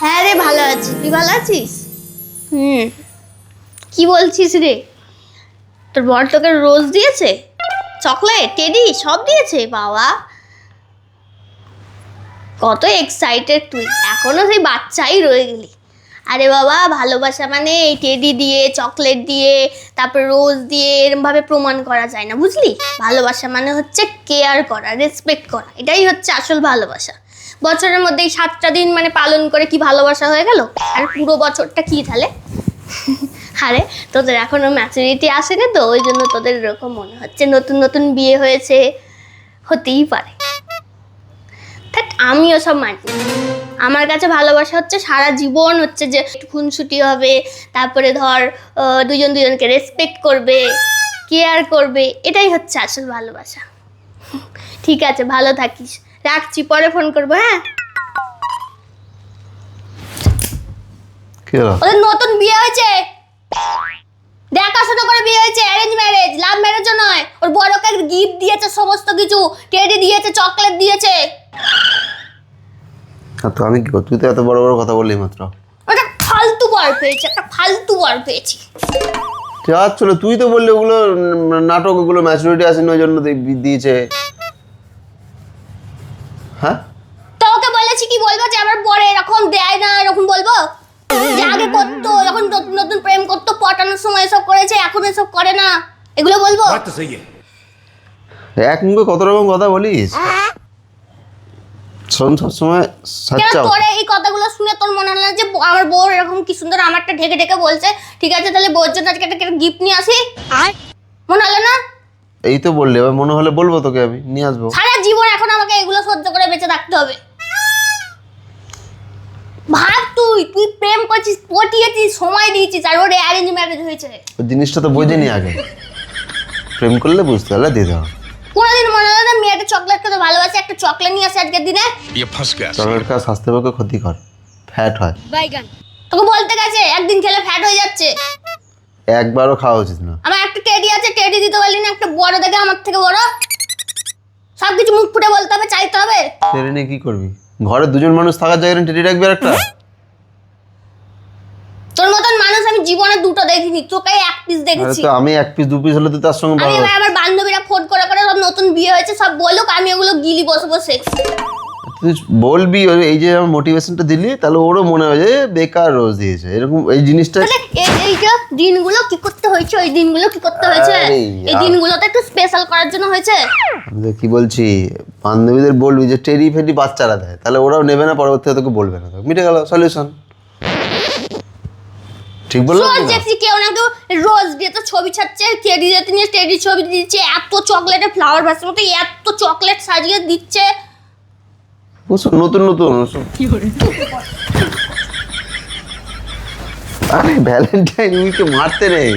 হ্যাঁ রে ভালো আছি। তুই ভালো আছিস? হুম। কি বলছিস রে? তোর বর তোকে রোজ দিয়েছে? চকলেট টেডি সব দিয়েছে বাবা। কত এক্সাইটেড তুই। এখনও সেই বাচ্চাই রয়ে গেলি। আরে বাবা ভালোবাসা মানে এই টেডি দিয়ে চকলেট দিয়ে তারপর রোজ দিয়ে এরমভাবে প্রমাণ করা যায় না বুঝলি? ভালোবাসা মানে হচ্ছে কেয়ার করা রেসপেক্ট করা। এটাই হচ্ছে আসল ভালোবাসা। বছরের মধ্যে এই সাতটা দিন মানে পালন করে কি ভালোবাসা হয়ে গেল? আর পুরো বছরটা কি তাহলে? আরে, তোদের এখনও ম্যাচুরিটি আসেনি তো, ওই জন্য তোদের এরকম মনে হচ্ছে। নতুন নতুন বিয়ে হয়েছে, হতেই পারে। থাক আমিও সব মানি। আমার কাছে ভালোবাসা হচ্ছে সারা জীবন হচ্ছে যে খুনসুটি হবে, তারপরে ধর দুজন দুজনকে রেসপেক্ট করবে কেয়ার করবে, এটাই হচ্ছে আসল ভালোবাসা। ঠিক আছে, ভালো থাকিস। রাখছি পরে ফোন করব হ্যাঁ? ওদের নতুন বিয়ে হয়েছে। দেখাশোনা করে বিয়ে হয়েছে অ্যারেঞ্জ ম্যারেজ লাভ ম্যারেজও নয়। ওর বড়কে গিফট দিয়েছে সমস্ত কিছু টেডি দিয়েছে চকলেট দিয়েছে। তো আমি কি করব? তুই তো এত বড় বড় কথা বললি মাত্র। একটা ফালতু বর পেয়েছে একটা ফালতু বর পেয়েছি। যা চলো তুই তো বললি ওগুলো নাটক ওগুলো ম্যাচুরিটি আসেনি ওই জন্য দিয়েছে। হ্যাঁ? তোকে বলেছি কি বলব যে আমার পরে এরকম দেয় না এরকম বলব? যে আগে করতো যখন নতুন নতুন প্রেম করতো পটানোর সময় এসব করেছে এখন এসব করে না। এগুলো বলব? এক মুখে কত রকম কথা বলিস? শোন সবসময় তোর এই কথাগুলো শুনে তোর মনে হলো যে আমার বউ এরকম কি সুন্দর আমারটা ঢেকে ঢেকে বলছে? ঠিক আছে তাহলে বউর জন্য আজকে একটা গিফট নিয়ে আসি। মনে হলো না? এই তো বললে এবার মনে হলে বলব তোকে আমি নিয়ে আসব। এখন আমাকে এগুলো সহ্য করে বেঁচে থাকতে হবে। ভাব তুই তুই প্রেম করছিস পটিয়েছিস সময় দিয়েছিস আর ওর অ্যারেঞ্জ ম্যারেজ হয়েছে। জিনিসটা তো বোঝেনি আগে। প্রেম করলে বুঝতে পারলে দিয়ে দাও কোনদিন মনে হয় না মেয়েটা চকলেট খেতে ভালোবাসে একটা চকলেট নিয়ে আসে আজকের দিনে? চকলেট খাওয়া স্বাস্থ্যের পক্ষে ক্ষতিকর। ফ্যাট হয়। বাইগান তোকে বলতে গেছে একদিন খেলে ফ্যাট হয়ে যাচ্ছে। একবারও খাওয়া উচিত না। আমার একটা টেডি আছে টেডি দিতে পারলি না একটা বড় দেখে আমার থেকে বড়। সব কিছু মুখ ফুটে বলতে হবে চাইতে হবে। টেনে নিয়ে কি করবি? ঘরে দুজন মানুষ থাকার জায়গায় টেনে রাখবি আর একটা? তোর মতন মানুষ আমি জীবনে দুটো দেখিনি তোকে এক পিস আরে দেখেছি তো আমি এক পিস দু পিস হলে তুই তার সঙ্গে আমি আমার বান্ধবীরা ফোন করে করে সব নতুন বিয়ে হয়েছে সব বলুক আমি ওগুলো গিলি বসে বসে তুই বলবি ওই এই যে আমার মোটিভেশনটা দিলি তাহলে ওরও মনে হয় যে বেকার রোজ দিয়েছে। এরকম এই জিনিসটা তাহলে এই এই যে দিনগুলো কি করতে হয়েছে? ওই দিনগুলো কি করতে হয়েছে? আরে এই ইয়ার। দিনগুলোতে একটু স্পেশাল করার জন্য হয়েছে? আমি তো কি বলছি? বান্ধবীদের বলবি যে টেরি ফেরি বাচ্চারা দেয় তাহলে ওরাও নেবে না পরবর্তীতে তোকে বলবে না। মিটে গেল সলিউশন ঠিক বললাম রোজ কি না? দেখছি কেউ না কেউ রোজ দিয়ে তো ছবি ছাড়ছে টেডি দিয়ে নিয়ে টেডি ছবি দিচ্ছে এত চকলেটে ফ্লাওয়ার ভাসের মতো এত চকলেট সাজিয়ে দিচ্ছে। ওসব নতুন নতুন আরে ভ্যালেন্টাইন উইকে মারতে নেই?